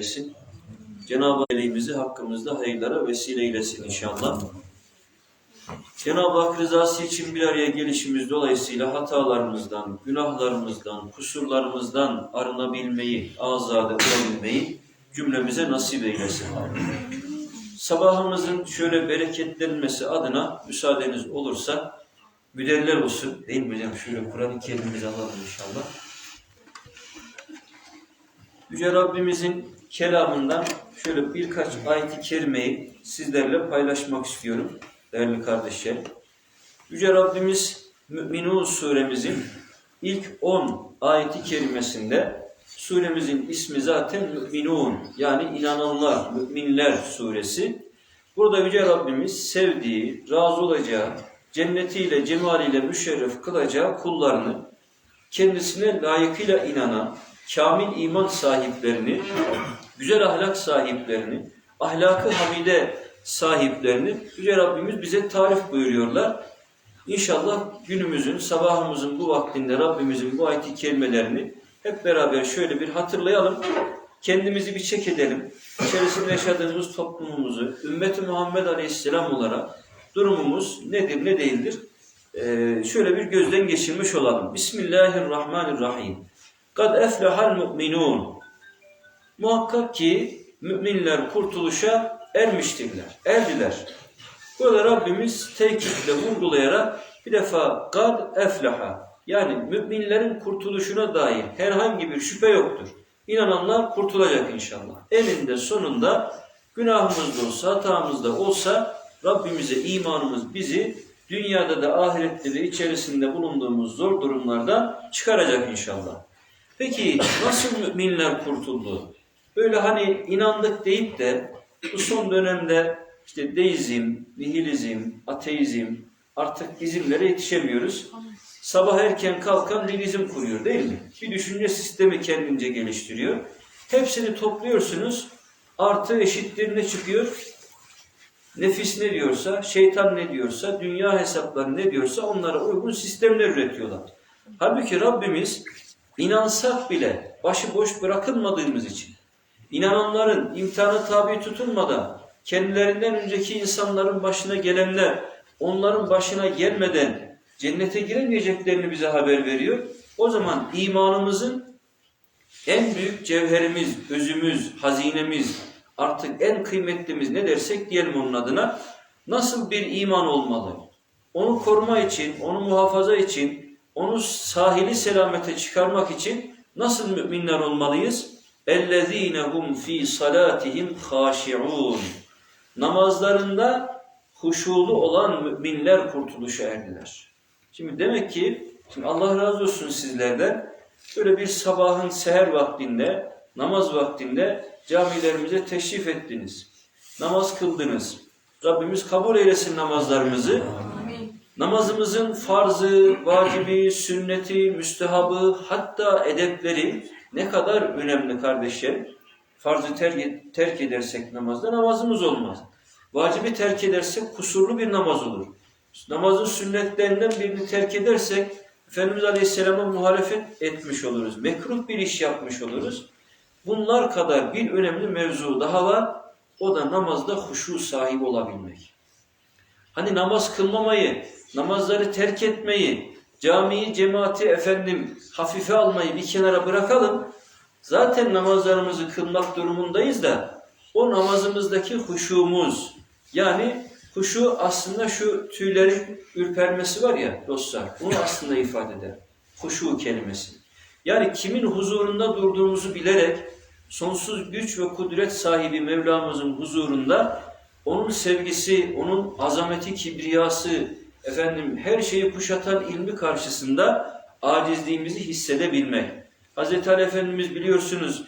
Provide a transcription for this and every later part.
eylesin. Cenab-ı Aleyhimizi hakkımızda hayırlara vesile eylesin inşallah. Cenab-ı Hak rızası için bir araya gelişimiz dolayısıyla hatalarımızdan, günahlarımızdan, kusurlarımızdan arınabilmeyi, azade olabilmeyi cümlemize nasip eylesin. Sabahımızın şöyle bereketlenmesi adına müsaadeniz olursa müderler olsun. Değil mi hocam? Şöyle Kur'an-ı Kerim'imizi alalım inşallah. Yüce Rabbimizin kelamından şöyle birkaç ayet-i kerimeyi sizlerle paylaşmak istiyorum değerli kardeşler. Yüce Rabbimiz Mü'minun suremizin ilk 10 ayeti kerimesinde suremizin ismi zaten Mü'minun yani inananlar, müminler suresi. Burada Yüce Rabbimiz sevdiği, razı olacağı, cennetiyle, cemaliyle müşerref kılacağı kullarını kendisine layıkıyla inanan, kamil iman sahiplerini, güzel ahlak sahiplerini, ahlakı hamide sahiplerini Yüce Rabbimiz bize tarif buyuruyorlar. İnşallah günümüzün, sabahımızın bu vaktinde Rabbimizin bu ayet-i kerimelerini hep beraber şöyle bir hatırlayalım. Kendimizi bir çek edelim. İçerisinde yaşadığımız toplumumuzu, ümmeti Muhammed Aleyhisselam olarak durumumuz nedir, ne değildir? Ee, şöyle bir gözden geçirmiş olalım. Bismillahirrahmanirrahim. Kad eflehal mu'minun. Muhakkak ki müminler kurtuluşa ermiştirler, erdiler. Burada Rabbimiz tekitle vurgulayarak bir defa kad eflaha yani müminlerin kurtuluşuna dair herhangi bir şüphe yoktur. İnananlar kurtulacak inşallah. Elinde sonunda günahımız da olsa, hatamız da olsa Rabbimize imanımız bizi dünyada da ahirette de içerisinde bulunduğumuz zor durumlardan çıkaracak inşallah. Peki nasıl müminler kurtuldu? Böyle hani inandık deyip de bu son dönemde işte deizm, nihilizm, ateizm artık izimlere yetişemiyoruz. Sabah erken kalkan nihilizm kuruyor değil mi? Bir düşünce sistemi kendince geliştiriyor. Hepsini topluyorsunuz. Artı eşittir ne çıkıyor? Nefis ne diyorsa, şeytan ne diyorsa, dünya hesapları ne diyorsa onlara uygun sistemler üretiyorlar. Halbuki Rabbimiz inansak bile başıboş bırakılmadığımız için İnananların imtihana tabi tutulmadan, kendilerinden önceki insanların başına gelenler, onların başına gelmeden cennete giremeyeceklerini bize haber veriyor. O zaman imanımızın en büyük cevherimiz, özümüz, hazinemiz, artık en kıymetlimiz ne dersek diyelim onun adına, nasıl bir iman olmalı? Onu koruma için, onu muhafaza için, onu sahili selamete çıkarmak için nasıl müminler olmalıyız? اَلَّذ۪ينَ هُمْ ف۪ي صَلَاتِهِمْ خَاشِعُونَ Namazlarında huşulu olan müminler kurtuluşa erdiler. Şimdi demek ki, şimdi Allah razı olsun sizlerden, böyle bir sabahın seher vaktinde, namaz vaktinde camilerimize teşrif ettiniz. Namaz kıldınız. Rabbimiz kabul eylesin namazlarımızı. Namazımızın farzı, vacibi, sünneti, müstehabı, hatta edepleri ne kadar önemli kardeşlerim. Farzı terk, terk edersek namazda namazımız olmaz. Vacibi terk edersek kusurlu bir namaz olur. Namazın sünnetlerinden birini terk edersek Efendimiz Aleyhisselam'a muhalefet etmiş oluruz. Mekruh bir iş yapmış oluruz. Bunlar kadar bir önemli mevzu daha var. O da namazda huşu sahibi olabilmek. Hani namaz kılmamayı, namazları terk etmeyi, camiyi, cemaati efendim hafife almayı bir kenara bırakalım. Zaten namazlarımızı kılmak durumundayız da o namazımızdaki huşumuz yani huşu aslında şu tüylerin ürpermesi var ya dostlar bunu aslında ifade eder. Huşu kelimesi. Yani kimin huzurunda durduğumuzu bilerek sonsuz güç ve kudret sahibi Mevlamızın huzurunda onun sevgisi, onun azameti, kibriyası, efendim her şeyi kuşatan ilmi karşısında acizliğimizi hissedebilmek. Hz. Ali Efendimiz biliyorsunuz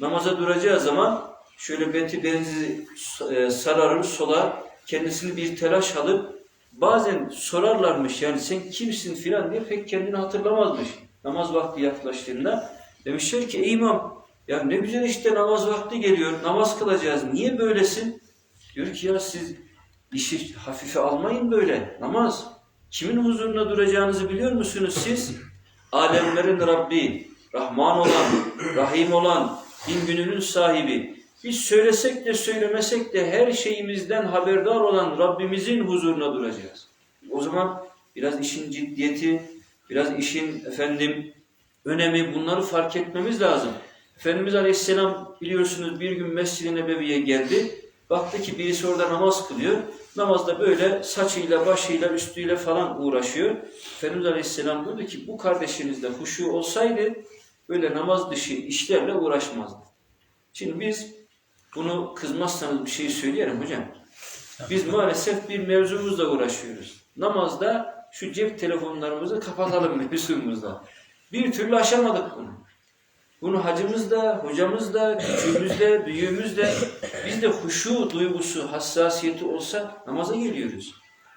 namaza duracağı zaman şöyle beti benzi e, sararır solar kendisini bir telaş alıp bazen sorarlarmış yani sen kimsin filan diye pek kendini hatırlamazmış namaz vakti yaklaştığında. Demişler ki imam ya ne güzel işte namaz vakti geliyor namaz kılacağız niye böylesin? Diyor ki ya siz işi hafife almayın böyle namaz. Kimin huzuruna duracağınızı biliyor musunuz siz? Alemlerin Rabbi, Rahman olan, Rahim olan, Din gününün sahibi. Biz söylesek de söylemesek de her şeyimizden haberdar olan Rabbimizin huzuruna duracağız. O zaman biraz işin ciddiyeti, biraz işin efendim önemi bunları fark etmemiz lazım. Efendimiz Aleyhisselam biliyorsunuz bir gün Mescid-i Nebevi'ye geldi. Baktı ki birisi orada namaz kılıyor. Namazda böyle saçıyla, başıyla, üstüyle falan uğraşıyor. Efendimiz Aleyhisselam buyurdu ki bu kardeşinizde huşu olsaydı böyle namaz dışı işlerle uğraşmazdı. Şimdi biz bunu kızmazsanız bir şey söyleyelim hocam. Biz maalesef bir mevzumuzla uğraşıyoruz. Namazda şu cep telefonlarımızı kapatalım mevzumuzda. Bir türlü aşamadık bunu. Bunu hacımız da, hocamız da, küçüğümüz de, büyüğümüz de biz de huşu duygusu, hassasiyeti olsa namaza geliyoruz.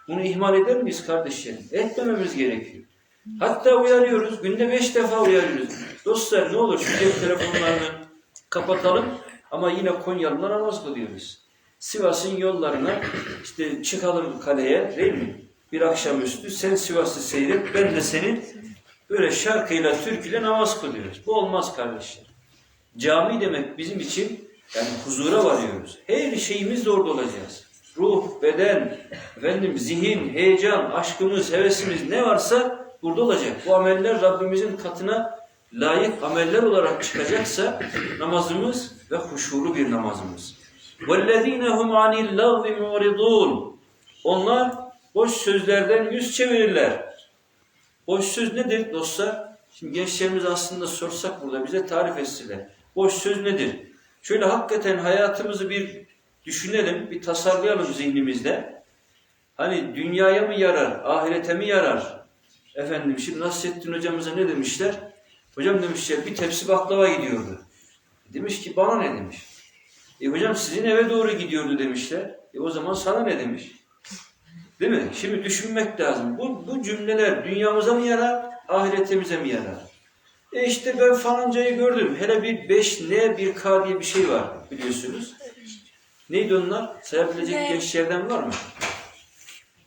Bunu ihmal eder miyiz kardeşlerim? Etmememiz gerekiyor. Hatta uyarıyoruz. Günde beş defa uyarıyoruz. Dostlar ne olur şu cep telefonlarını kapatalım ama yine Konyalı'na namaz kılıyoruz. Sivas'ın yollarına işte çıkalım kaleye değil mi? Bir akşamüstü sen Sivas'ı seyret ben de senin böyle şarkıyla türküyle namaz kılıyoruz. Bu olmaz kardeşler. Cami demek bizim için yani huzura varıyoruz. Her şeyimizle orada olacağız. Ruh, beden, efendim zihin, heyecan, aşkımız, hevesimiz ne varsa burada olacak. Bu ameller Rabbimizin katına layık ameller olarak çıkacaksa namazımız ve huşulu bir namazımız. وَالَّذ۪ينَ هُمْ عَنِ اللّٰهِ مُعْرِضُونَ Onlar boş sözlerden yüz çevirirler. Boş söz nedir dostlar? Şimdi gençlerimiz aslında sorsak burada bize tarif etseler. Boş söz nedir? Şöyle hakikaten hayatımızı bir düşünelim, bir tasarlayalım zihnimizde. Hani dünyaya mı yarar, ahirete mi yarar? Efendim şimdi Nasrettin hocamıza ne demişler? Hocam demişler bir tepsi baklava gidiyordu. Demiş ki bana ne demiş? E hocam sizin eve doğru gidiyordu demişler. E o zaman sana ne demiş? Değil mi? Şimdi düşünmek lazım. Bu, bu cümleler dünyamıza mı yarar, ahiretimize mi yarar? E işte ben falancayı gördüm. Hele bir 5N, bir K diye bir şey var biliyorsunuz. Neydi onlar? Sayabilecek Ne? gençlerden var mı?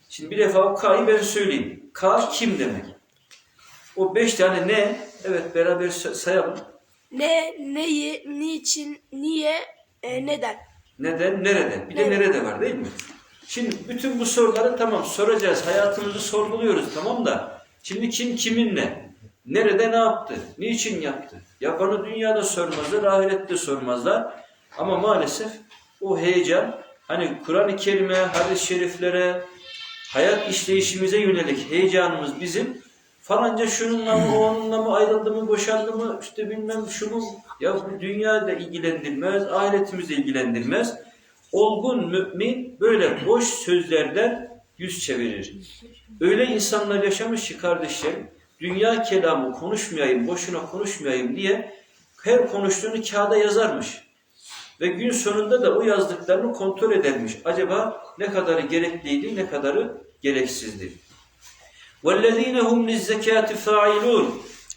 Şimdi bir defa o K'yı ben söyleyeyim. K kim demek? O beş tane ne? Evet beraber sa- sayalım. Ne, neyi, niçin, niye, e, neden? Neden, nerede? Bir de Nerede? nerede var değil mi? Şimdi bütün bu soruları tamam soracağız. Hayatımızı sorguluyoruz tamam da. Şimdi kim kiminle? Nerede ne yaptı? Niçin yaptı? Yapanı dünyada sormazlar, ahirette sormazlar. Ama maalesef o heyecan hani Kur'an-ı Kerim'e, hadis-i şeriflere, hayat işleyişimize yönelik heyecanımız bizim falanca şununla mı, onunla mı ayrıldı mı, boşandı mı, işte bilmem şu mu. Ya bu dünya da ilgilendirmez, ahiretimiz de ilgilendirmez. Olgun mümin böyle boş sözlerden yüz çevirir. Öyle insanlar yaşamış ki kardeşlerim, dünya kelamı konuşmayayım, boşuna konuşmayayım diye her konuştuğunu kağıda yazarmış. Ve gün sonunda da o yazdıklarını kontrol edermiş. Acaba ne kadarı gerekliydi, ne kadarı gereksizdi. وَالَّذ۪ينَ هُمْ لِلزَّكَاتِ فَاِلُونَ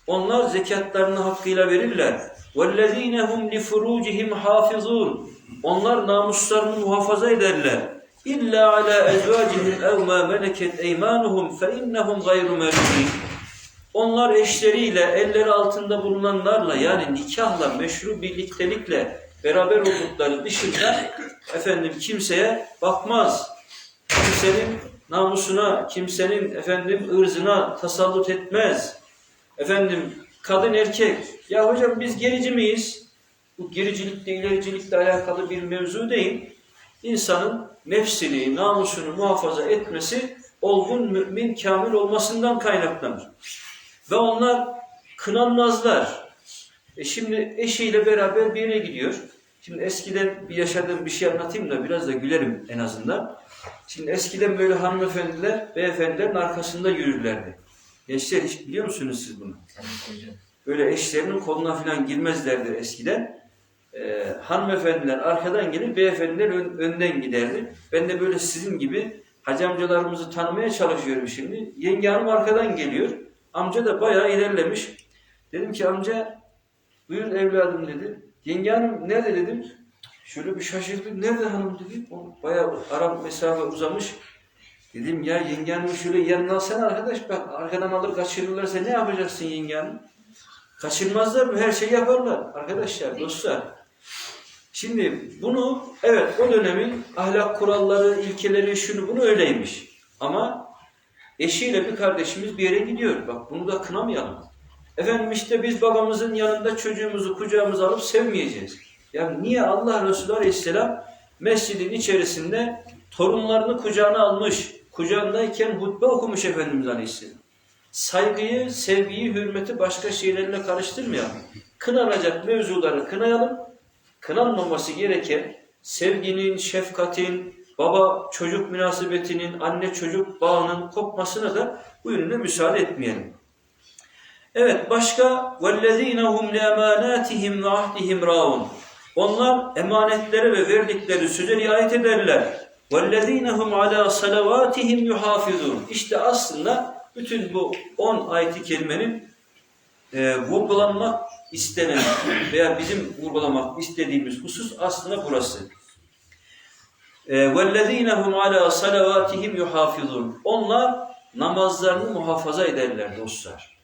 Onlar zekatlarını hakkıyla verirler. وَالَّذ۪ينَ هُمْ لِفُرُوجِهِمْ حَافِظُونَ Onlar namuslarını muhafaza ederler. İlla ala ezvacihim ev ma meleket eymanuhum fe innehum gayru. Onlar eşleriyle, elleri altında bulunanlarla yani nikahla, meşru birliktelikle beraber oldukları dışında efendim kimseye bakmaz. Kimsenin namusuna, kimsenin efendim ırzına tasallut etmez. Efendim kadın erkek. Ya hocam biz gerici miyiz? Bu gericilikle ilericilikle alakalı bir mevzu değil. İnsanın nefsini, namusunu muhafaza etmesi olgun mümin kamil olmasından kaynaklanır. Ve onlar kınanmazlar. E şimdi eşiyle beraber bir yere gidiyor. Şimdi eskiden bir yaşadığım bir şey anlatayım da biraz da gülerim en azından. Şimdi eskiden böyle hanımefendiler, beyefendilerin arkasında yürürlerdi. Gençler hiç biliyor musunuz siz bunu? Böyle eşlerinin koluna falan girmezlerdi eskiden. Ee, hanımefendiler arkadan gelir, beyefendiler ön- önden giderdi. Ben de böyle sizin gibi hacı amcalarımızı tanımaya çalışıyorum şimdi. Yenge hanım arkadan geliyor. Amca da bayağı ilerlemiş. Dedim ki amca buyur evladım dedi. Yenge hanım nerede dedim. Şöyle bir şaşırdı. Nerede hanım dedi. O bayağı Arap mesafe uzamış. Dedim ya yenge hanımı şöyle yanına alsana arkadaş bak arkadan alır kaçırırlarsa ne yapacaksın yenge hanım? Kaçırmazlar mı? Her şeyi yaparlar. Arkadaşlar, dostlar. Şimdi bunu evet o dönemin ahlak kuralları, ilkeleri şunu bunu öyleymiş. Ama eşiyle bir kardeşimiz bir yere gidiyor. Bak bunu da kınamayalım. Efendim işte biz babamızın yanında çocuğumuzu kucağımıza alıp sevmeyeceğiz. Yani niye Allah Resulü Aleyhisselam mescidin içerisinde torunlarını kucağına almış, kucağındayken hutbe okumuş Efendimiz Aleyhisselam. Saygıyı, sevgiyi, hürmeti başka şeylerle karıştırmayalım. Kınanacak mevzuları kınayalım. Kınanmaması gereken sevginin, şefkatin, baba çocuk münasebetinin, anne çocuk bağının kopmasına da bu yönüne müsaade etmeyelim. Evet başka وَالَّذ۪ينَ هُمْ لَاَمَانَاتِهِمْ وَعَهْدِهِمْ رَاوُنَ Onlar emanetlere ve verdikleri söze riayet ederler. وَالَّذ۪ينَ هُمْ عَلَى صَلَوَاتِهِمْ يُحَافِظُونَ İşte aslında bütün bu 10 ayeti kelimenin e, vurgulanmak istenen veya bizim vurgulamak istediğimiz husus aslında burası. E, وَالَّذ۪ينَ هُمْ عَلَى صَلَوَاتِهِمْ يُحَافِظُونَ Onlar namazlarını muhafaza ederler dostlar.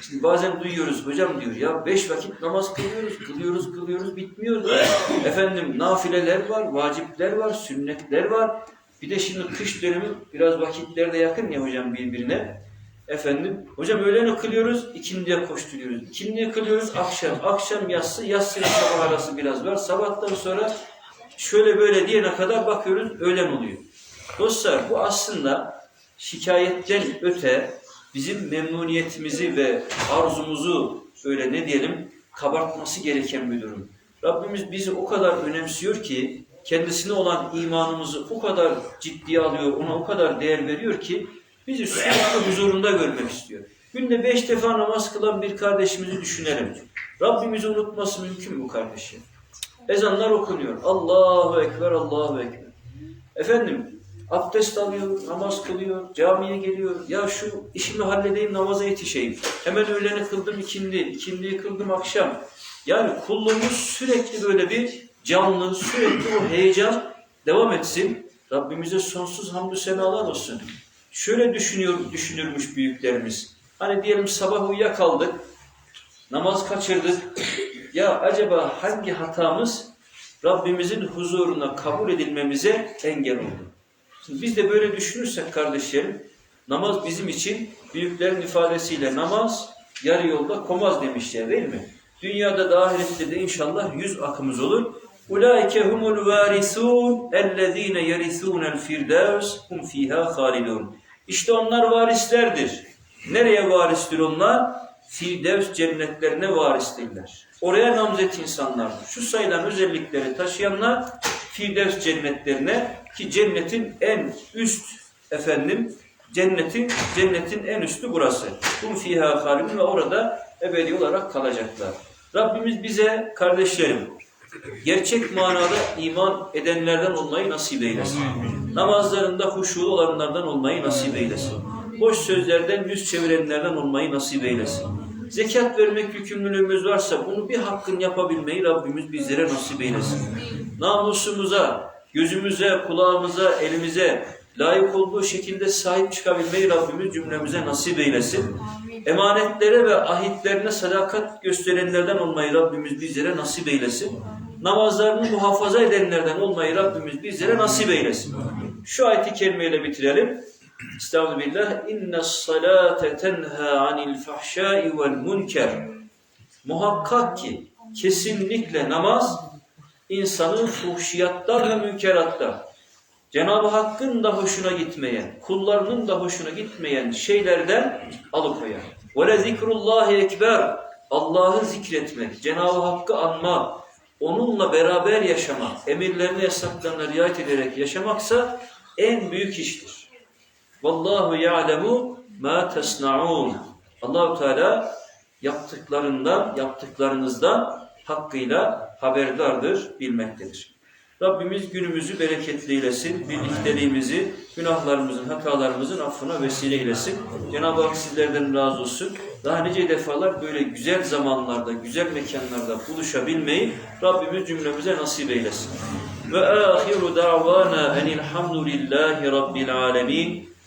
Şimdi bazen duyuyoruz hocam diyor ya beş vakit namaz kılıyoruz, kılıyoruz, kılıyoruz bitmiyor. Efendim nafileler var, vacipler var, sünnetler var. Bir de şimdi kış dönemi biraz vakitler de yakın ya hocam birbirine. Efendim hocam öğleni kılıyoruz, ikindiye koşturuyoruz. İkindiye kılıyoruz akşam, akşam yatsı, yatsı ile sabah arası biraz var. Sabahtan sonra şöyle böyle diyene kadar bakıyoruz öğlen oluyor. Dostlar bu aslında şikayetten öte bizim memnuniyetimizi ve arzumuzu öyle ne diyelim kabartması gereken bir durum. Rabbimiz bizi o kadar önemsiyor ki kendisine olan imanımızı o kadar ciddiye alıyor, ona o kadar değer veriyor ki bizi sürekli huzurunda görmek istiyor. Günde beş defa namaz kılan bir kardeşimizi düşünelim. Rabbimizi unutması mümkün mü kardeşim? Ezanlar okunuyor. Allahu Ekber, Allahu Ekber. Efendim abdest alıyor, namaz kılıyor, camiye geliyor. Ya şu işimi halledeyim, namaza yetişeyim. Hemen öğleni kıldım ikindi, ikindiyi kıldım akşam. Yani kulluğumuz sürekli böyle bir canlı, sürekli o heyecan devam etsin. Rabbimize sonsuz hamdü senalar olsun. Şöyle düşünüyor, düşünürmüş büyüklerimiz. Hani diyelim sabah uyuyakaldık, namaz kaçırdık. Ya acaba hangi hatamız Rabbimizin huzuruna kabul edilmemize engel oldu? Şimdi biz de böyle düşünürsek kardeşlerim, namaz bizim için büyüklerin ifadesiyle namaz yarı yolda komaz demişler değil mi? Dünyada da ahirette de inşallah yüz akımız olur. Ulaike humul varisun ellezine yerisunel firdevs hum fiha halidun. İşte onlar varislerdir. Nereye varistir onlar? Firdevs cennetlerine varistirler. Oraya namzet insanlardır. Şu sayılan özellikleri taşıyanlar Firdevs cennetlerine ki cennetin en üst efendim cennetin cennetin en üstü burası. Hum fiha halidun ve orada ebedi olarak kalacaklar. Rabbimiz bize kardeşlerim gerçek manada iman edenlerden olmayı nasip eylesin. Namazlarında huşulu olanlardan olmayı nasip eylesin. Boş sözlerden yüz çevirenlerden olmayı nasip eylesin. Zekat vermek yükümlülüğümüz varsa bunu bir hakkın yapabilmeyi Rabbimiz bizlere nasip eylesin. Namusumuza, gözümüze, kulağımıza, elimize layık olduğu şekilde sahip çıkabilmeyi Rabbimiz cümlemize nasip eylesin. Emanetlere ve ahitlerine sadakat gösterenlerden olmayı Rabbimiz bizlere nasip eylesin. Namazlarını muhafaza edenlerden olmayı Rabbimiz bizlere nasip eylesin. Şu ayeti kerimeyle bitirelim. Estağfirullah. İnne salate tenha anil fahşai vel munker. Muhakkak ki kesinlikle namaz insanı fuhşiyattan ve münkerattan, Cenab-ı Hakk'ın da hoşuna gitmeyen, kullarının da hoşuna gitmeyen şeylerden alıkoyar. Ve zikrullahi ekber. Allah'ı zikretmek, Cenab-ı Hakk'ı anmak, onunla beraber yaşamak, emirlerine yasaklarına riayet ederek yaşamaksa en büyük iştir. Vallahu ya'lemu ma tesnaun. Allahu Teala yaptıklarından, yaptıklarınızdan hakkıyla haberdardır, bilmektedir. Rabbimiz günümüzü bereketli eylesin, birlikteliğimizi, günahlarımızın, hatalarımızın affına vesile eylesin. Cenab-ı Hak sizlerden razı olsun. Daha nice defalar böyle güzel zamanlarda, güzel mekanlarda buluşabilmeyi Rabbimiz cümlemize nasip eylesin. Ve ahiru da'vana enilhamdülillahi rabbil alemin.